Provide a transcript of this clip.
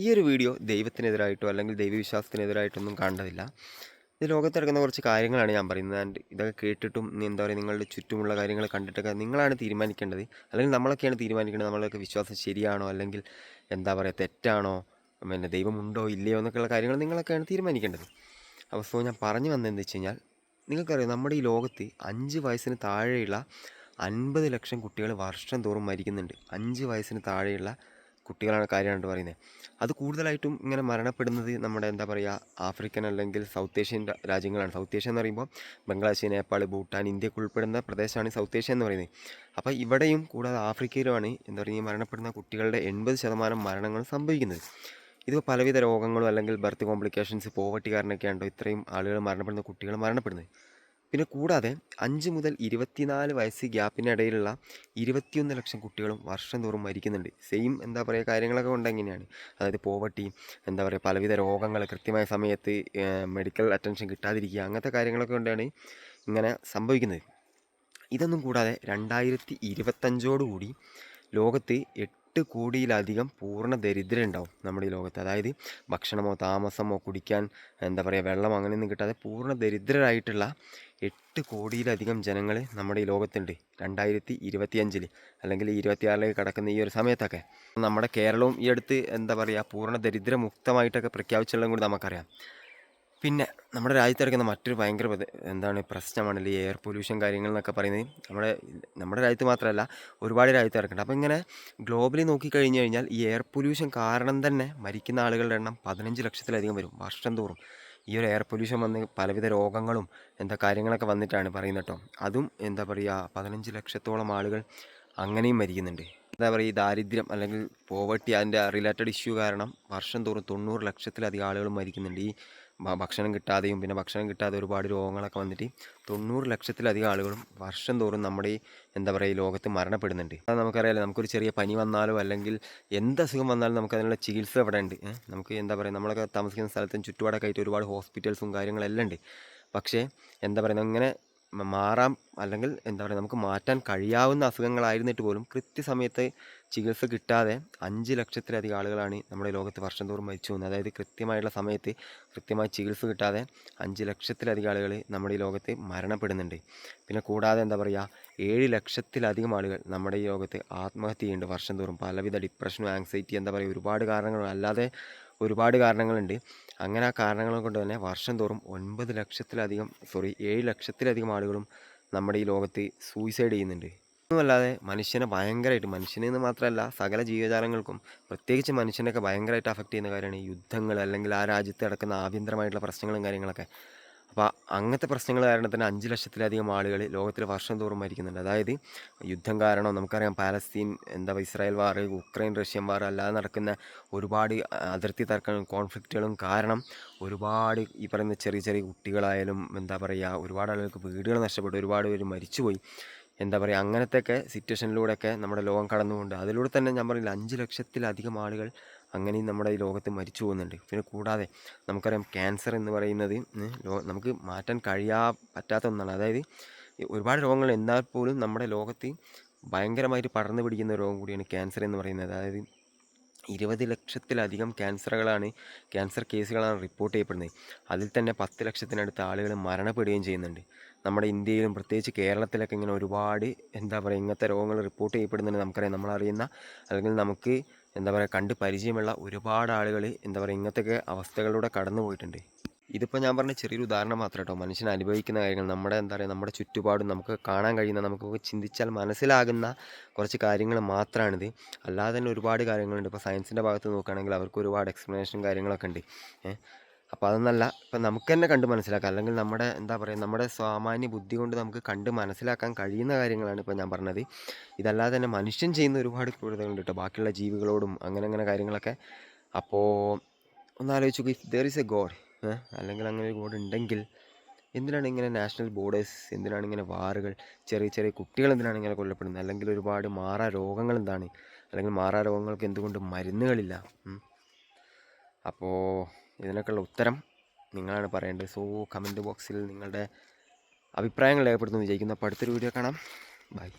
ഈ ഒരു വീഡിയോ ദൈവത്തിനെതിരായിട്ടോ അല്ലെങ്കിൽ ദൈവവിശ്വാസത്തിനെതിരായിട്ടൊന്നും കാണേണ്ടതില്ല ഇത് ലോകത്ത് നടക്കുന്ന കുറച്ച് കാര്യങ്ങളാണ് ഞാൻ പറയുന്നത്. ആൻഡ് ഇതൊക്കെ കേട്ടിട്ടും എന്താ പറയുക നിങ്ങളുടെ ചുറ്റുമുള്ള കാര്യങ്ങൾ കണ്ടിട്ടൊക്കെ നിങ്ങളാണ് തീരുമാനിക്കേണ്ടത്. അല്ലെങ്കിൽ നമ്മളൊക്കെയാണ് തീരുമാനിക്കേണ്ടത്. നമ്മളൊക്കെ വിശ്വാസം ശരിയാണോ അല്ലെങ്കിൽ എന്താ പറയുക തെറ്റാണോ? പിന്നെ ദൈവമുണ്ടോ ഇല്ലയോ എന്നൊക്കെയുള്ള കാര്യങ്ങൾ നിങ്ങളൊക്കെയാണ് തീരുമാനിക്കേണ്ടത്. അപ്പോൾ സോ ഞാൻ പറഞ്ഞു വന്നതെന്ന് വെച്ച് കഴിഞ്ഞാൽ നിങ്ങൾക്കറിയാം നമ്മുടെ ഈ ലോകത്ത് അഞ്ച് വയസ്സിന് താഴെയുള്ള അൻപത് ലക്ഷം കുട്ടികൾ വർഷം തോറും മരിക്കുന്നുണ്ട്. അഞ്ച് വയസ്സിന് താഴെയുള്ള കുട്ടികളാണ് കാര്യമായിട്ട് പറയുന്നത് അത് കൂടുതലായിട്ടും ഇങ്ങനെ മരണപ്പെടുന്നത് നമ്മുടെ എന്താ പറയുക ആഫ്രിക്കൻ അല്ലെങ്കിൽ സൗത്ത് ഏഷ്യൻ രാജ്യങ്ങളാണ്. സൗത്ത് ഏഷ്യ എന്ന് പറയുമ്പോൾ ബംഗ്ലാദേശ് നേപ്പാൾ ഭൂട്ടാൻ ഇന്ത്യയ്ക്ക് ഉൾപ്പെടുന്ന പ്രദേശമാണ് സൗത്ത് ഏഷ്യ എന്ന് പറയുന്നത്. അപ്പോൾ ഇവിടെയും കൂടാതെ ആഫ്രിക്കയിലുമാണ് എന്താ പറയുക മരണപ്പെടുന്ന കുട്ടികളുടെ എൺപത് ശതമാനം മരണങ്ങൾ സംഭവിക്കുന്നത്. ഇതിപ്പോൾ പലവിധ രോഗങ്ങളും അല്ലെങ്കിൽ ബർത്ത് കോംപ്ലിക്കേഷൻസ് പോവർട്ടി കാരണമൊക്കെയാണ് ഇത്രയും ആളുകൾ മരണപ്പെടുന്ന കുട്ടികൾ മരണപ്പെടുന്നത്. പിന്നെ കൂടാതെ അഞ്ച് മുതൽ ഇരുപത്തിനാല് വയസ്സ് ഗ്യാപ്പിനിടയിലുള്ള ഇരുപത്തിയൊന്ന് ലക്ഷം കുട്ടികളും വർഷം തോറും മരിക്കുന്നുണ്ട്. സെയിം എന്താ പറയുക കാര്യങ്ങളൊക്കെ കൊണ്ട് എങ്ങനെയാണ് അതായത് പോവർട്ടി എന്താ പറയുക പലവിധ രോഗങ്ങൾ കൃത്യമായ സമയത്ത് മെഡിക്കൽ അറ്റൻഷൻ കിട്ടാതിരിക്കുക അങ്ങനത്തെ കാര്യങ്ങളൊക്കെ കൊണ്ടാണ് ഇങ്ങനെ സംഭവിക്കുന്നത്. ഇതൊന്നും കൂടാതെ രണ്ടായിരത്തി ഇരുപത്തഞ്ചോടുകൂടി ലോകത്ത് എട്ട് കോടിയിലധികം പൂർണ ദരിദ്രം ഉണ്ടാവും നമ്മുടെ ഈ ലോകത്ത്. അതായത് ഭക്ഷണമോ താമസമോ കുടിക്കാൻ എന്താ പറയുക വെള്ളം അങ്ങനെയൊന്നും കിട്ടാതെ പൂർണ ദരിദ്രരായിട്ടുള്ള എട്ട് കോടിയിലധികം ജനങ്ങൾ നമ്മുടെ ഈ ലോകത്തുണ്ട്. രണ്ടായിരത്തി ഇരുപത്തിയഞ്ചിൽ അല്ലെങ്കിൽ ഇരുപത്തിയാറിലേക്ക് കടക്കുന്ന ഈ ഒരു സമയത്തൊക്കെ. നമ്മുടെ കേരളവും ഈ അടുത്ത് എന്താ പറയുക പൂർണ ദരിദ്രമുക്തമായിട്ടൊക്കെ പ്രഖ്യാപിച്ചുള്ളതും കൂടി നമുക്കറിയാം. പിന്നെ നമ്മുടെ രാജ്യത്ത് നടക്കുന്ന മറ്റൊരു ഭയങ്കര എന്താണ് പ്രശ്നമാണല്ലോ ഈ എയർ പൊല്യൂഷൻ കാര്യങ്ങൾ എന്നൊക്കെ പറയുന്നത്. നമ്മുടെ നമ്മുടെ രാജ്യത്ത് മാത്രമല്ല ഒരുപാട് രാജ്യത്ത് നടക്കുന്നുണ്ട്. അപ്പോൾ ഇങ്ങനെ ഗ്ലോബലി നോക്കിക്കഴിഞ്ഞ് കഴിഞ്ഞാൽ ഈ എയർ പൊല്യൂഷൻ കാരണം തന്നെ മരിക്കുന്ന ആളുകളുടെ എണ്ണം പതിനഞ്ച് ലക്ഷത്തിലധികം വരും വർഷം തോറും. ഈ ഒരു എയർ പൊല്യൂഷൻ വന്ന് പലവിധ രോഗങ്ങളും എന്താ കാര്യങ്ങളൊക്കെ വന്നിട്ടാണ് പറയുന്നത് കേട്ടോ. അതും എന്താ പറയുക പതിനഞ്ച് ലക്ഷത്തോളം ആളുകൾ അങ്ങനെയും മരിക്കുന്നുണ്ട്. എന്താ പറയുക ഈ ദാരിദ്ര്യം അല്ലെങ്കിൽ പോവർട്ടി അതിന്റെ റിലേറ്റഡ് ഇഷ്യൂ കാരണം വർഷം തോറും തൊണ്ണൂറ് ലക്ഷത്തിലധികം ആളുകൾ മരിക്കുന്നുണ്ട്. ഈ ഭക്ഷണം കിട്ടാതെയും പിന്നെ ഭക്ഷണം കിട്ടാതെ ഒരുപാട് രോഗങ്ങളൊക്കെ വന്നിട്ട് തൊണ്ണൂറ് ലക്ഷത്തിലധികം ആളുകളും വർഷം തോറും നമ്മുടെ ഈ എന്താ പറയുക ഈ ലോകത്ത് മരണപ്പെടുന്നുണ്ട്. അത് നമുക്കറിയാലോ നമുക്കൊരു ചെറിയ പനി വന്നാലോ അല്ലെങ്കിൽ എന്ത് അസുഖം വന്നാലും നമുക്ക് അതിനുള്ള ചികിത്സ ഇവിടെ ഉണ്ട്. നമുക്ക് എന്താ പറയുക നമ്മളൊക്കെ താമസിക്കുന്ന സ്ഥലത്തും ചുറ്റുപാടൊക്കെ ആയിട്ട് ഒരുപാട് ഹോസ്പിറ്റൽസും കാര്യങ്ങളെല്ലാം ഉണ്ട്. പക്ഷേ എന്താ പറയുക ഇങ്ങനെ മാറാം അല്ലെങ്കിൽ എന്താ പറയുക നമുക്ക് മാറ്റാൻ കഴിയാവുന്ന അസുഖങ്ങളായിരുന്നിട്ട് പോലും കൃത്യസമയത്ത് ചികിത്സ കിട്ടാതെ അഞ്ച് ലക്ഷത്തിലധികം ആളുകളാണ് നമ്മുടെ ലോകത്ത് വർഷം തോറും മരിച്ചു പോകുന്നത്. അതായത് കൃത്യമായിട്ടുള്ള സമയത്ത് കൃത്യമായി ചികിത്സ കിട്ടാതെ അഞ്ച് ലക്ഷത്തിലധികം ആളുകൾ നമ്മുടെ ഈ ലോകത്ത് മരണപ്പെടുന്നുണ്ട്. പിന്നെ കൂടാതെ എന്താ പറയുക ഏഴ് ലക്ഷത്തിലധികം ആളുകൾ നമ്മുടെ ഈ ലോകത്ത് ആത്മഹത്യ ചെയ്യുന്നുണ്ട് വർഷം തോറും പലവിധ ഡിപ്രഷനും ആങ്സൈറ്റി എന്താ പറയുക ഒരുപാട് കാരണങ്ങൾ അല്ലാതെ ഒരുപാട് കാരണങ്ങളുണ്ട്. അങ്ങനെ ആ കാരണങ്ങൾ കൊണ്ട് തന്നെ വർഷം തോറും ഒൻപത് ലക്ഷത്തിലധികം സോറി ഏഴ് ലക്ഷത്തിലധികം ആളുകളും നമ്മുടെ ഈ ലോകത്ത് സൂയിസൈഡ് ചെയ്യുന്നുണ്ട്. ഒന്നുമല്ലാതെ മനുഷ്യനെ ഭയങ്കരമായിട്ട് മനുഷ്യനെന്ന് മാത്രമല്ല സകല ജീവജാലങ്ങൾക്കും പ്രത്യേകിച്ച് മനുഷ്യനൊക്കെ ഭയങ്കരമായിട്ട് അഫക്റ്റ് ചെയ്യുന്ന കാര്യമാണ് യുദ്ധങ്ങൾ അല്ലെങ്കിൽ ആ രാജ്യത്ത് നടക്കുന്ന ആഭ്യന്തരമായിട്ടുള്ള പ്രശ്നങ്ങളും കാര്യങ്ങളൊക്കെ. അപ്പോൾ അങ്ങനത്തെ പ്രശ്നങ്ങൾ കാരണം തന്നെ അഞ്ച് ലക്ഷത്തിലധികം ആളുകൾ ലോകത്തിൽ വർഷം തോറും മരിക്കുന്നുണ്ട്. അതായത് യുദ്ധം കാരണം നമുക്കറിയാം പാലസ്തീൻ എന്താ Israel war Ukraine Russian war അല്ലാതെ നടക്കുന്ന ഒരുപാട് അതിർത്തി തർക്കങ്ങളും കോൺഫ്ലിക്റ്റുകളും കാരണം ഒരുപാട് ഈ പറയുന്ന ചെറിയ ചെറിയ കുട്ടികളായാലും എന്താ പറയുക ഒരുപാട് ആളുകൾക്ക് വീടുകൾ നഷ്ടപ്പെട്ടു ഒരുപാട് പേര് മരിച്ചുപോയി. എന്താ പറയുക അങ്ങനത്തെയൊക്കെ സിറ്റുവേഷനിലൂടെയൊക്കെ നമ്മുടെ ലോകം കടന്നുകൊണ്ട് അതിലൂടെ തന്നെ ഞാൻ പറഞ്ഞില്ല അഞ്ച് ലക്ഷത്തിലധികം ആളുകൾ അങ്ങനെയും നമ്മുടെ ഈ ലോകത്ത് മരിച്ചു പോകുന്നുണ്ട്. പിന്നെ കൂടാതെ നമുക്കറിയാം ക്യാൻസർ എന്ന് പറയുന്നത് നമുക്ക് മാറ്റാൻ കഴിയാ പറ്റാത്ത ഒന്നാണ്. അതായത് ഒരുപാട് രോഗങ്ങൾ എന്നാൽ പോലും നമ്മുടെ ലോകത്ത് ഭയങ്കരമായിട്ട് പടർന്നു പിടിക്കുന്ന രോഗം കൂടിയാണ് ക്യാൻസർ എന്ന് പറയുന്നത്. അതായത് ഇരുപത് ലക്ഷത്തിലധികം ക്യാൻസറുകളാണ് ക്യാൻസർ കേസുകളാണ് റിപ്പോർട്ട് ചെയ്യപ്പെടുന്നത്. അതിൽ തന്നെ പത്ത് ലക്ഷത്തിനടുത്ത് ആളുകൾ മരണപ്പെടുകയും ചെയ്യുന്നുണ്ട്. നമ്മുടെ ഇന്ത്യയിലും പ്രത്യേകിച്ച് കേരളത്തിലൊക്കെ ഇങ്ങനെ ഒരുപാട് എന്താ പറയുക ഇങ്ങനത്തെ രോഗങ്ങൾ റിപ്പോർട്ട് ചെയ്യപ്പെടുന്നുണ്ട് നമുക്കറിയാം. നമ്മളറിയുന്ന അല്ലെങ്കിൽ നമുക്ക് എന്താ പറയുക കണ്ട് പരിചയമുള്ള ഒരുപാട് ആളുകൾ എന്താ പറയുക ഇങ്ങനത്തെയൊക്കെ അവസ്ഥകളിലൂടെ കടന്നു പോയിട്ടുണ്ട് ഇതിപ്പോൾ ഞാൻ പറഞ്ഞ ചെറിയൊരു ഉദാഹരണം മാത്രം കേട്ടോ. മനുഷ്യൻ അനുഭവിക്കുന്ന കാര്യങ്ങൾ നമ്മുടെ എന്താ പറയുക നമ്മുടെ ചുറ്റുപാടും നമുക്ക് കാണാൻ കഴിയുന്ന നമുക്ക് ചിന്തിച്ചാൽ മനസ്സിലാകുന്ന കുറച്ച് കാര്യങ്ങൾ മാത്രമാണിത് അല്ലാതെ തന്നെ ഒരുപാട് കാര്യങ്ങളുണ്ട്. ഇപ്പോൾ സയൻസിന്റെ ഭാഗത്ത് നോക്കുകയാണെങ്കിൽ അവർക്ക് ഒരുപാട് എക്സ്പ്ലനേഷൻ കാര്യങ്ങളൊക്കെ ഉണ്ട്. അപ്പോൾ അതൊന്നല്ല. ഇപ്പം നമുക്ക് തന്നെ കണ്ട് മനസ്സിലാക്കാം. അല്ലെങ്കിൽ നമ്മുടെ എന്താ പറയുക നമ്മുടെ സാമാന്യ ബുദ്ധി കൊണ്ട് നമുക്ക് കണ്ട് മനസ്സിലാക്കാൻ കഴിയുന്ന കാര്യങ്ങളാണ് ഇപ്പോൾ ഞാൻ പറഞ്ഞത്. ഇതല്ലാതെ തന്നെ മനുഷ്യൻ ചെയ്യുന്ന ഒരുപാട് ക്രൂരതകളുണ്ട് കേട്ടോ. ബാക്കിയുള്ള ജീവികളോടും അങ്ങനെ അങ്ങനെ കാര്യങ്ങളൊക്കെ. അപ്പോൾ ഒന്ന് ആലോചിച്ച് നോക്കി ദർ ഇസ് എ ഗോഡ് അല്ലെങ്കിൽ അങ്ങനെ ഒരു ബോർഡ് ഉണ്ടെങ്കിൽ എന്തിനാണ് ഇങ്ങനെ നാഷണൽ ബോർഡേഴ്സ് എന്തിനാണ് ഇങ്ങനെ വാറുകൾ ചെറിയ ചെറിയ കുട്ടികൾ എന്തിനാണ് ഇങ്ങനെ കൊല്ലപ്പെടുന്നത്? അല്ലെങ്കിൽ ഒരുപാട് മാറാ രോഗങ്ങൾ എന്താണ്? അല്ലെങ്കിൽ മാറാ രോഗങ്ങൾക്ക് എന്തുകൊണ്ട് മരുന്നുകളില്ല. അപ്പോൾ ഇതിനൊക്കെയുള്ള ഉത്തരം നിങ്ങളാണ് പറയേണ്ടത്. സോ കമന്റ് ബോക്സിൽ നിങ്ങളുടെ അഭിപ്രായങ്ങൾ രേഖപ്പെടുത്തുന്നു വിജയിക്കുന്നു അപ്പോൾ അടുത്തൊരു വീഡിയോ കാണാം. ബൈ